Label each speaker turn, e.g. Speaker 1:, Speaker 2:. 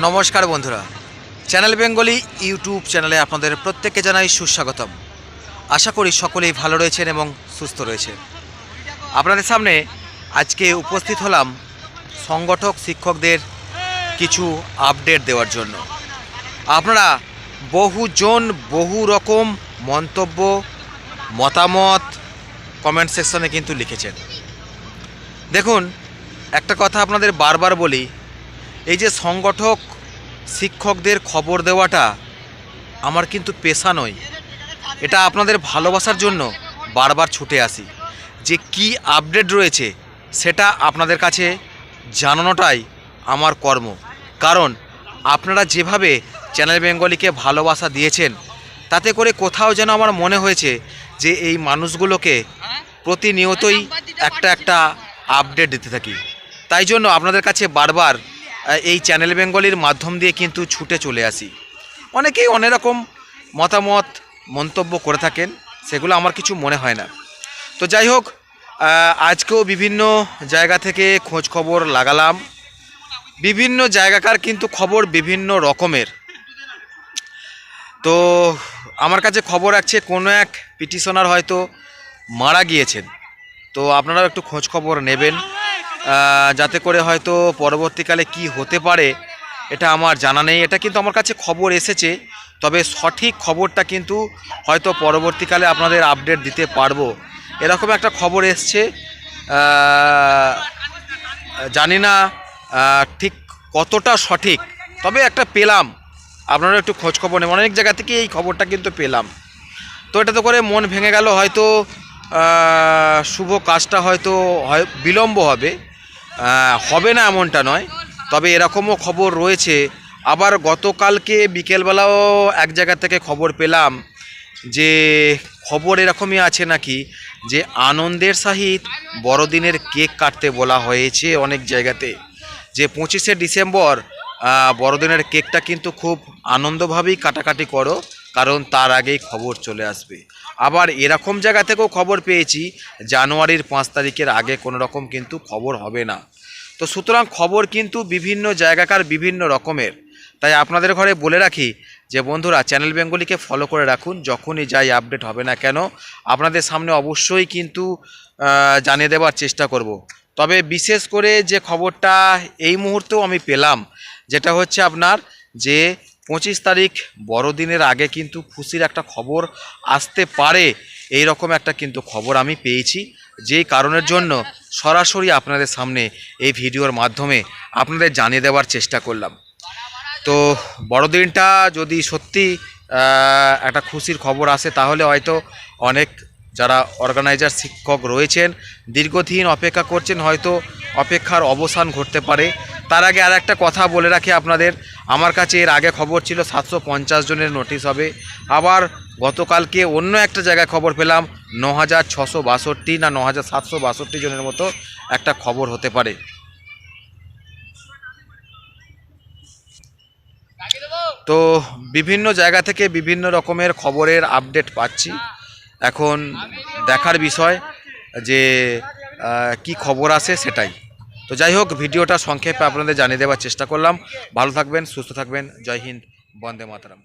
Speaker 1: নমস্কার বন্ধুরা। Channel Bengali YouTube চ্যানেলে আপনাদের প্রত্যেককে জানাই সুস্বাগতম। আশা করি সকলেই ভালো রয়েছেন এবং সুস্থ রয়েছে আপনাদের সামনে আজকে উপস্থিত হলাম সংগঠক শিক্ষকদের কিছু আপডেট দেওয়ার জন্য। আপনারা বহুজন বহু রকম মন্তব্য, মতামত কমেন্ট সেকশনে কিন্তু লিখেছেন। দেখুন, একটা কথা আপনাদের বারবার বলি এই যে সংগঠক শিক্ষকদের খবর দেওয়াটা আমার কিন্তু পেশা নয়। এটা আপনাদের ভালোবাসার জন্য বারবার ছুটে আসি। যে কি আপডেট রয়েছে সেটা আপনাদের কাছে জানানোটাই আমার কর্ম। কারণ আপনারা যেভাবে চ্যানেল বেঙ্গলিকে ভালোবাসা দিয়েছেন, তাতে করে কোথাও যেন আমার মনে হয়েছে যে এই মানুষগুলোকে প্রতিনিয়তই একটা একটা আপডেট দিতে থাকি। তাই জন্য আপনাদের কাছে বারবার এই চ্যানেল বেঙ্গলির মাধ্যম দিয়ে কিন্তু ছুটে চলে আসি। অনেকেই অনেক রকম মতামত, মন্তব্য করে থাকেন, সেগুলো আমার কিছু মনে হয় না। তো যাই হোক আজকেও বিভিন্ন জায়গা থেকে খোঁজ খবর লাগালাম। বিভিন্ন জায়গাকার কিন্তু খবর বিভিন্ন রকমের। তো আমার কাছে খবর আছে কোনো এক পিটিশনার হয়তো মারা গিয়েছেন। তো আপনারাও একটু খোঁজ খবর নেবেন। যাতে করে হয়তো পরবর্তীকালে কি হতে পারে, এটা আমার জানা নেই। এটা কিন্তু আমার কাছে খবর এসেছে, তবে সঠিক খবরটা কিন্তু হয়তো পরবর্তীকালে আপনাদের আপডেট দিতে পারব। এরকম একটা খবর এসছে জানি না ঠিক কতটা সঠিক, তবে একটা পেলাম। আপনারা একটু খোঁজ খবর নেবেন। অনেক জায়গা থেকে এই খবরটা কিন্তু পেলাম। তো এটা তো করে মন ভেঙে গেল, হয়তো শুভ কাজটা হয়তো হয়, বিলম্ব হবে। হবে না এমনটা নয়। তবে এরকমও খবর রয়েছে। আবার গতকালকে বিকেলবেলাও এক জায়গা থেকে খবর পেলাম যে খবর এরকমই আছে নাকি, যে আনন্দের সহিত বড়দিনের কেক কাটতে বলা হয়েছে অনেক জায়গাতে। যে পঁচিশে ডিসেম্বর বড়দিনের কেকটা কিন্তু খুব আনন্দভাবেই কাটাকাটি করো। কারণ তার আগেই খবর চলে আসবে। আবার এরকম জায়গা থেকেও খবর পেয়েছি, জানুয়ারির পাঁচ তারিখের আগে কোনো রকম কিন্তু খবর হবে না। তো সুতরাং খবর কিন্তু বিভিন্ন জায়গাকার বিভিন্ন রকমের। তাই আপনাদের ঘরে বলে রাখি যে, বন্ধুরা, চ্যানেল বেঙ্গলিকে ফলো করে রাখুন, যখনই যাই আপডেট হবে না কেন, আপনাদের সামনে অবশ্যই কিন্তু জানিয়ে দেওয়ার চেষ্টা করব। তবে বিশেষ করে যে খবরটা এই মুহূর্তেও আমি পেলাম, যেটা হচ্ছে আপনার যে পঁচিশ তারিখ বড়দিনের আগে কিন্তু খুশির একটা খবর আসতে পারে। এই রকম একটা কিন্তু খবর আমি পেয়েছি। যেই কারণের জন্য সরাসরি আপনাদের সামনে এই ভিডিওর মাধ্যমে আপনাদের জানিয়ে দেওয়ার চেষ্টা করলাম। তো বড়দিনটা যদি সত্যি একটা খুশির খবর আসে, তাহলে হয়তো অনেক যারা অর্গানাইজার শিক্ষক রয়েছেন, দীর্ঘদিন অপেক্ষা করছেন, হয়তো অপেক্ষার অবসান ঘটতে পারে। তার আগে আর একটা কথা বলে রাখি আপনাদের। আমার কাছে এর আগে খবর ছিল সাতশো পঞ্চাশ জনের নোটিশ হবে। আবার গতকালকে অন্য একটা জায়গায় খবর পেলাম ন হাজার ছশো বাষট্টি না ন হাজার সাতশো বাষট্টি জনের মতো একটা খবর হতে পারে। তো বিভিন্ন জায়গা থেকে বিভিন্ন রকমের খবরের আপডেট পাচ্ছি। এখন দেখার বিষয় যে কি খবর আসে সেটাই। তো যাই হোক, ভিডিওটা সংক্ষেপে আপনাদের জানিয়ে দেওয়ার চেষ্টা করলাম। ভালো থাকবেন, সুস্থ থাকবেন। জয় হিন্দ, বন্দে মাতারাম।